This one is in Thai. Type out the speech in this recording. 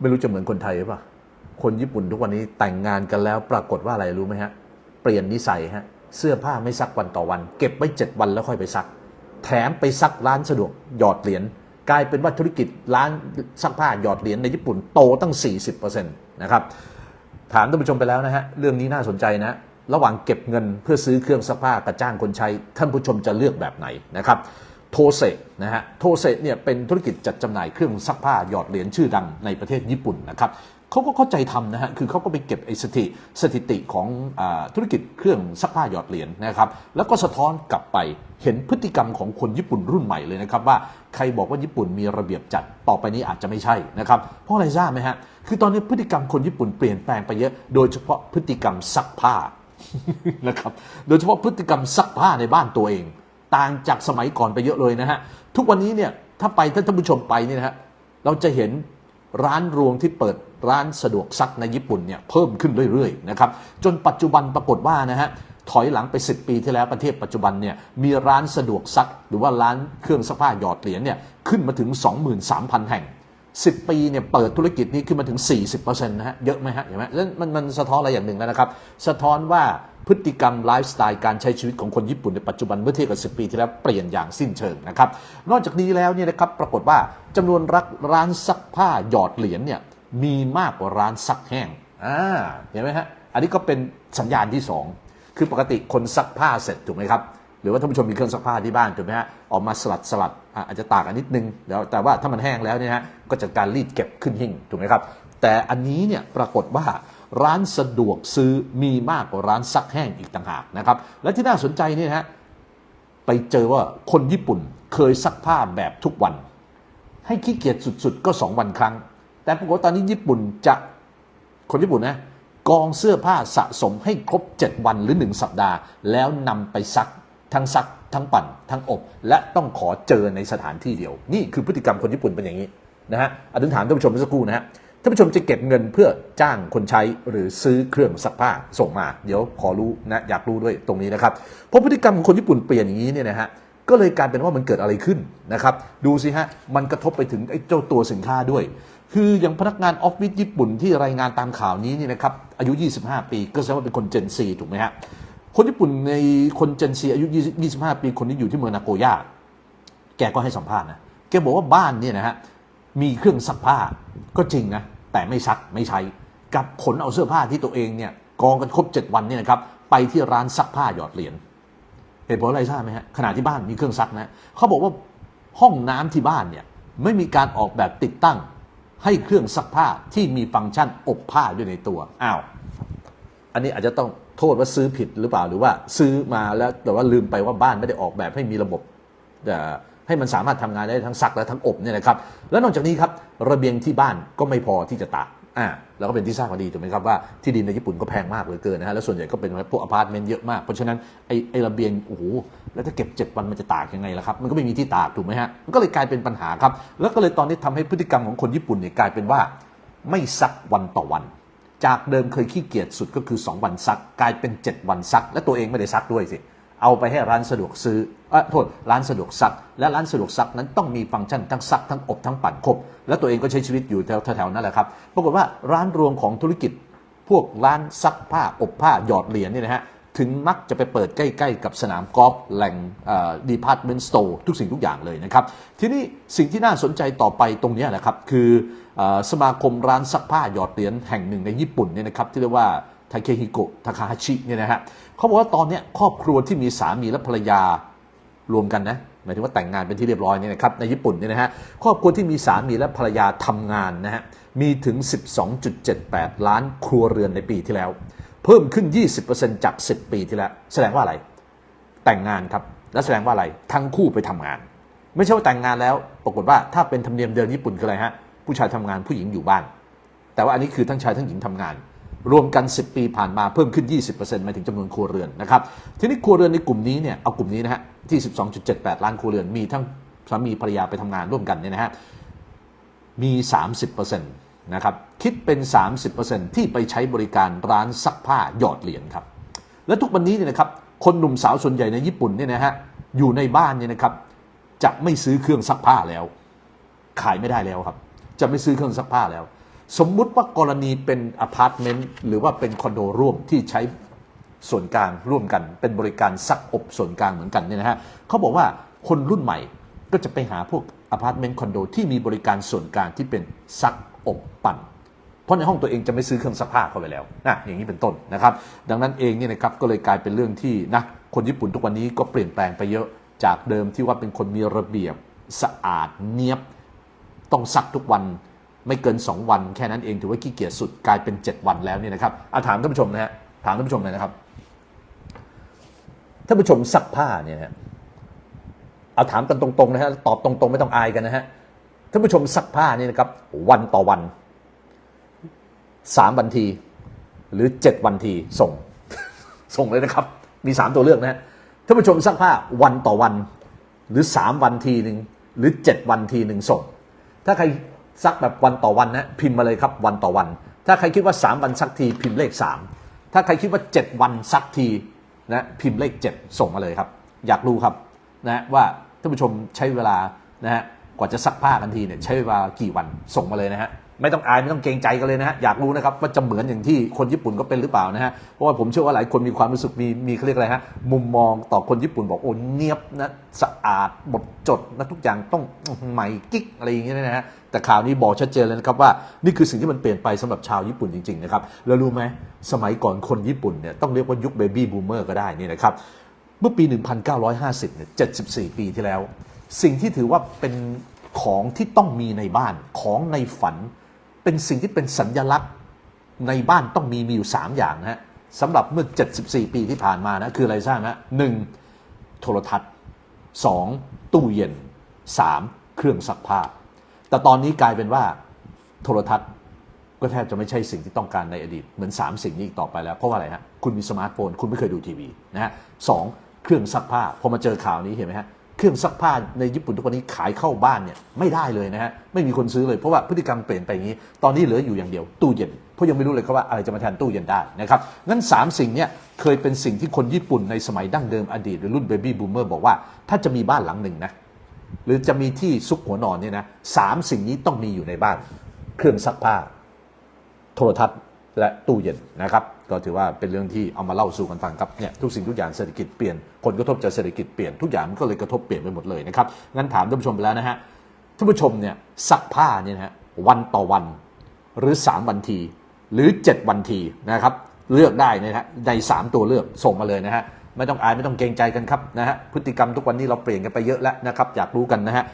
ไม่รู้จะเหมือนคนไทยหรือเปล่าคนญี่ปุ่นทุกวันนี้แต่งงานกันแล้วปรากฏว่าอะไรรู้ไหมฮะ เปลี่ยนนิสัยฮะ เสื้อผ้าไม่ซักวันต่อวัน เก็บไว้เจ็ดวันแล้วค่อยไปซัก แถมไปซักร้านสะดวกหยอดเหรียญกลายเป็นว่าธุรกิจร้านซักผ้าหยอดเหรียญในญี่ปุ่นโตตั้ง 40%นะครับถามท่านผู้ชมไปแล้วนะฮะเรื่องนี้น่าสนใจนะระหว่างเก็บเงินเพื่อซื้อเครื่องซักผ้ากับจ้างคนใช้ท่านผู้ชมจะเลือกแบบไหนนะครับ โทเซนะฮะโทเซเนี่ยเป็นธุรกิจจัดจำหน่ายเครื่องซักผ้าหยอดเหรียญชื่อดังในประเทศญี่ปุ่นนะครับเขาก็เข้าใจทำนะฮะคือเขาก็ไปเก็บไอ้สถิสถิติของอธุรกิจเครื่องซักผ้าหยอดเหรียญนะครับ แล้วก็สะท้อนกลับไปเห็นพฤติกรรมของคนญี่ปุ่นรุ่นใหม่เลยนะครับว่าใครบอกว่าญี่ปุ่นมีระเบียบจัดต่อไปนี้อาจจะไม่ใช่นะครับเพราะอะไรทราบไหมฮะคือตอนนี้พฤติกรรมคนญี่ปุ่นเปลี่ยนแปลงไปเยอะโดยเฉพาะพฤติกรรมซักผ้านะครับโดยเฉพาะพฤติกรรมซักผ้าในบ้านตัวเอง ต่างจากสมัยก่อนไปเยอะเลยนะฮะ ทุกวันนี้เนี่ยถ้าไปถ้าท่านผู้ชมไปเนี่ยนะฮะเราจะเห็นร้านรวงที่เปิดร้านสะดวกซักในญี่ปุ่นเนี่ยเพิ่มขึ้นเรื่อยๆนะครับจนปัจจุบันปรากฏว่านะฮะถอยหลังไป 10 ปีที่แล้วประเทศปัจจุบันเนี่ยมีร้านสะดวกซักหรือว่าร้านเครื่องซักผ้าหยอดเหรียญเนี่ยขึ้นมาถึง 23,000 แห่ง 10 ปีเนี่ยเปิดธุรกิจนี้ขึ้นมาถึง 40%นะฮะ เยอะไหมฮะเห็นไหมแล้วมันมันสะท้อนอะไรอย่างหนึ่งแล้วนะครับ สะท้อนว่าพฤติกรรมไลฟ์สไตล์การใช้ชีวิตของคนญี่ปุ่นในปัจจุบันเมื่อเทียบกับ 10 ปีที่แล้วเปลี่ยนอย่างสิ้นเชิงนะครับ นอกจากนี้แล้วเนี่ยนะครับปรากฏว่าจำนวนรักร้านซักผ้าหยอดเหรียญเนี่ยมีมากกว่าร้านซักแห้งอ่าเห็นไหมฮะอันนี้ก็เป็นสัญญาณที่สองคือปกติคนซักผ้าเสร็จถูกไหมครับ หรือว่าท่านผู้ชมมีเครื่องซักผ้าที่บ้านถูกไหมฮะออกมาสลัดสลัดอาจจะตากันนิดนึงแล้วแต่ว่าถ้ามันแห้งแล้วเนี่ยฮะก็จะการรีดเก็บขึ้นหิ้งถูกไหมครับแต่อันนี้เนี่ยปรากฏว่าร้านสะดวกซื้อมีมากกว่าร้านซักแห้งอีกต่างหากนะครับและที่น่าสนใจเนี่ยฮะไปเจอว่าคนญี่ปุ่นเคยซักผ้าแบบทุกวัน ให้ขี้เกียจสุดๆ ก็ 2 วันครั้ง แต่ปรากฏตอนนี้ญี่ปุ่นจะคนญี่ปุ่นนะกองเสื้อผ้าสะสมให้ครบ 7 วันหรือ 1 สัปดาห์ แล้วนำไปซัก ทั้งซักทั้งปั่นทั้งอบ และต้องขอเจอในสถานที่เดียว นี่คือพฤติกรรมคนญี่ปุ่นเป็นอย่างนี้นะฮะอธิษฐานท่านผู้ชมสักครู่นะฮะท่านผู้ชมจะเก็บเงินเพื่อจ้างคนใช้หรือซื้อเครื่องซักผ้าส่งมา เดี๋ยวขอรู้นะอยากรู้ด้วยตรงนี้นะครับเพราะพฤติกรรมของคนญี่ปุ่นเปลี่ยนอย่างนี้เนี่ยนะฮะก็เลยกลายเป็นว่ามันเกิดอะไรขึ้นนะครับดูสิฮะมันกระทบไปถึงไอ้เจ้าตัวสินค้าด้วย คืออย่างพนักงานออฟฟิศญี่ปุ่นที่รายงานตามข่าวนี้นี่นะครับอายุ 25 ปีก็แสดงว่าเป็นคนเจนซีถูกไหมฮะ คนญี่ปุ่นในคนเจนซีอายุ 25 ปีคนที่อยู่ที่เมืองนาโกย่า แกก็ให้สัมภาษณ์นะ แกบอกว่าบ้านเนี่ยนะฮะ มีเครื่องซักผ้าก็จริงนะ แต่ไม่ซักไม่ใช้ กับขนเอาเสื้อผ้าที่ตัวเองเนี่ยกองกันครบ 7 วันเนี่ยนะครับ ไปที่ร้านซักผ้าหยอดเหรียญ เหตุผลอะไรทราบไหมฮะ ขณะที่บ้านมีเครื่องซักนะ เขาบอกว่าห้องน้ำที่บ้านเนี่ยไม่มีการออกแบบติดตั้งให้เครื่องซักผ้าที่มีฟังก์ชันอบผ้าด้วยในตัว อ้าว อันนี้อาจจะต้อง โทษว่าซื้อผิดหรือเปล่าหรือว่าซื้อมาแล้วแต่ว่าลืมไปว่าบ้านไม่ได้ออกแบบให้มีระบบให้มันสามารถทำงานได้ทั้งซักและทั้งอบเนี่ยนะครับแล้วนอกจากนี้ครับระเบียงที่บ้านก็ไม่พอที่จะตากอ่าแล้วก็เป็นที่ทราบกันดีถูกไหมครับว่าที่ดินในญี่ปุ่นก็แพงมากเหลือเกินนะฮะแล้วส่วนใหญ่ก็เป็นพวกอพาร์ตเมนต์เยอะมากเพราะฉะนั้นไอ้ไอ้ระเบียงโอ้โหแล้วถ้าเก็บ 7 วันมันจะตากยังไงล่ะครับมันก็ไม่มีที่ตากถูกไหมฮะมันก็เลยกลายเป็นปัญหาครับแล้วก็เลยตอนนี้ทำให้พฤติกรรมของคนญี่ปุ่นเนี่ยกลายเป็นว่า ไม่ซักวันต่อวัน จากเดิมเคยขี้เกียจสุดก็คือ 2 วันซัก กลายเป็น 7 วันซัก และตัวเองไม่ได้ซักด้วยสิ เอาไปให้ร้านสะดวกซื้อเออโทษร้านสะดวกซัก และร้านสะดวกซักนั้นต้องมีฟังก์ชันทั้งซักทั้งอบทั้งปั่นครบ และตัวเองก็ใช้ชีวิตอยู่แถวแถวๆนั่นแหละครับปรากฏว่าร้านรวงของธุรกิจ พวกร้านซักผ้าอบผ้าหยอดเหรียญเนี่ยนะฮะ ถึงมักจะไปเปิดใกล้ๆ กับสนามกอล์ฟแหล่งดีพาร์ตเมนต์สโตร์ทุกสิ่งทุกอย่างเลยนะครับ ทีนี้สิ่งที่น่าสนใจต่อไปตรงนี้นะครับ คืออสมาคมร้านซักผ้าหยอดเหรียญแห่งหนึ่งในญี่ปุ่นเนี่ยนะครับ ที่เรียกว่าทาเคฮิโกะทาคาฮาชิเนี่ยนะฮะเขาบอกว่าตอนนี้ครอบครัวที่มีสามีและภรรยารวมกันนะหมายถึงว่าแต่งงานเป็นที่เรียบร้อยเนี่ยนะครับในญี่ปุ่นเนี่ยนะฮะครอบครัวที่มีสามีและภรรยาทำงานนะฮะมีถึง 12.78 ล้านครัวเรือนในปีที่แล้ว เพิ่มขึ้น 20%จาก 10 ปีที่แล้ว แสดงว่าอะไร แต่งงานครับ และแสดงว่าอะไร ทั้งคู่ไปทำงาน ไม่ใช่ว่าแต่งงานแล้ว ปรากฏว่าถ้าเป็นธรรมเนียมเดิมญี่ปุ่นคืออะไรฮะ ผู้ชายทำงานผู้หญิงอยู่บ้าน แต่ว่าอันนี้คือทั้งชายทั้งหญิงทำงาน รวมกัน 10 ปีผ่านมาเพิ่มขึ้น 20%มาถึงจำนวนครัวเรือนนะครับ ทีนี้ครัวเรือนในกลุ่มนี้เนี่ย เอากลุ่มนี้นะฮะ ที่ 12.78 ล้านครัวเรือน มีทั้งสามีภรรยาไปทำงานร่วมกันเนี่ยนะฮะ มี 30% นะครับคิดเป็น 30%ที่ไปใช้บริการร้านซักผ้าหยอดเหรียญครับและทุกวันนี้เนี่ยนะครับคนหนุ่มสาวส่วนใหญ่ในญี่ปุ่นเนี่ยนะฮะอยู่ในบ้านเนี่ยนะครับจะไม่ซื้อเครื่องซักผ้าแล้ว ขายไม่ได้แล้วครับ จะไม่ซื้อเครื่องซักผ้าแล้ว สมมุติว่ากรณีเป็นอพาร์ตเมนต์หรือว่าเป็นคอนโดร่วมที่ใช้ส่วนกลางร่วมกันเป็นบริการซักอบส่วนกลางเหมือนกันเนี่ยนะฮะเขาบอกว่าคนรุ่นใหม่ก็จะไปหาพวกอพาร์ตเมนต์คอนโดที่มีบริการส่วนกลางที่เป็นซัก อบปั่น เพราะในห้องตัวเองจะไม่ซื้อเครื่องซักผ้าเข้าไปแล้วนะอย่างนี้เป็นต้นนะครับ ดังนั้นเองเนี่ยนะครับก็เลยกลายเป็นเรื่องที่นะคนญี่ปุ่นทุกวันนี้ก็เปลี่ยนแปลงไปเยอะจากเดิมที่ว่าเป็นคนมีระเบียบสะอาดเนียบ ต้องซักทุกวันไม่เกิน 2 วันแค่นั้นเองถือว่าขี้เกียจสุดกลายเป็น 7 วันแล้วเนี่ยนะครับอาถามท่านผู้ชมนะฮะถามท่านผู้ชมเลยนะครับท่านผู้ชมซักผ้าเนี่ยนะฮะเอาถามกันตรงๆนะฮะตอบตรงๆ ไม่ต้องอายกันนะฮะ ท่านผู้ชมซักผ้านี่นะครับ วันต่อวันสามวันที หรือเจ็ดวันทีส่ง ส่งเลยนะครับ มีสามตัวเลือกนะฮะท่านผู้ชมซักผ้าวันต่อวัน หรือสามวันทีหนึ่งหรือเจ็ดวันทีหนึ่งส่ง ถ้าใครซักแบบวันต่อวันนะพิมพ์มาเลยครับวันต่อวัน ถ้าใครคิดว่าสามวันซักทีพิมพ์เลขสามถ้าใครคิดว่าเจ็ดวันซักทีนะพิมพ์เลขเจ็ดส่งมาเลยครับ อยากรู้ครับนะว่าท่านผู้ชมใช้เวลานะฮะ กว่าจะซักผ้ากันทีเนี่ยใช้เวลากี่วันส่งมาเลยนะฮะไม่ต้องอายไม่ต้องเกรงใจกันเลยนะฮะอยากรู้นะครับว่าจะเหมือนอย่างที่คนญี่ปุ่นก็เป็นหรือเปล่านะฮะเพราะว่าผมเชื่อว่าหลายคนมีความรู้สึกมีมีเขาเรียกอะไรฮะมุมมองต่อคนญี่ปุ่นบอกโอ้เนียบนะสะอาดหมดจดนะทุกอย่างต้องใหม่กิ๊กอะไรอย่างเงี้ยนะฮะแต่ข่าวนี้บอกชัดเจนเลยนะครับว่านี่คือสิ่งที่มันเปลี่ยนไปสำหรับชาวญี่ปุ่นจริงๆนะครับแล้วรู้ไหมสมัยก่อนคนญี่ปุ่นเนี่ยต้องเรียกว่ายุคเบบี้บูมเมอร์ก็ได้นี่นะครับเมื่อปี 1950เนี่ย74 ปีที่แล้ว สิ่งที่ถือว่าเป็น ของที่ต้องมีในบ้านของในฝัน เป็นสิ่งที่เป็นสัญญลักษณ์ในบ้านต้องมีมีอยู่ 3 อย่างนะฮะสำหรับเมื่อ 74 ปีที่ผ่านมานะคืออะไรทราบไหมหนึ่งโทรทัศน์ 2. ตู้เย็น 3. เครื่องซักผ้า แต่ตอนนี้กลายเป็นว่าโทรทัศน์ก็แทบจะไม่ใช่สิ่งที่ต้องการในอดีต เหมือน 3 สิ่งนี้อีกต่อไปแล้ว เพราะว่าอะไรฮะคุณมีสมาร์ทโฟน คุณไม่เคยดูทีวีนะฮะสองเครื่องซักผ้าพอมาเจอข่าวนี้เห็นไหมฮะ เครื่องซักผ้าในญี่ปุ่นทุกวันนี้ขายเข้าบ้านเนี่ยไม่ได้เลยนะฮะไม่มีคนซื้อเลยเพราะว่าพฤติกรรมเปลี่ยนไปอย่างนี้ ตอนนี้เหลืออยู่อย่างเดียวตู้เย็นเพราะยังไม่รู้เลยครับว่าอะไรจะมาแทนตู้เย็นได้นะครับงั้น 3 สิ่งเนี่ยเคยเป็นสิ่งที่คนญี่ปุ่นในสมัยดั้งเดิมอดีตหรือรุ่นเบบี้บูมเมอร์บอกว่าถ้าจะมีบ้านหลังหนึ่งนะหรือจะมีที่ซุกหัวนอนเนี่ยนะสามสิ่งนี้ต้องมีอยู่ในบ้าน เครื่องซักผ้า โทรทัศน์ และตู้เย็นนะครับ ก็ถือว่าเป็นเรื่องที่เอามาเล่าสู่กันฟังครับเนี่ยทุกสิ่งทุกอย่างเศรษฐกิจเปลี่ยนผลกระทบจากเศรษฐกิจเปลี่ยนทุกอย่างมันก็เลยกระทบเปลี่ยนไปหมดเลยนะครับงั้นถามท่านผู้ชมไปแล้วนะฮะท่านผู้ชมเนี่ยซักผ้าเนี่ยนะฮะวันต่อวันหรือ 3 วันที หรือ 7 วันทีนะครับเลือกได้นะฮะใน 3 ตัวเลือกส่งมาเลยนะฮะไม่ต้องอายไม่ต้องเกรงใจกันครับนะฮะพฤติกรรมทุกวันนี้เราเปลี่ยนกันไปเยอะแล้วนะครับอยากรู้กันนะฮะ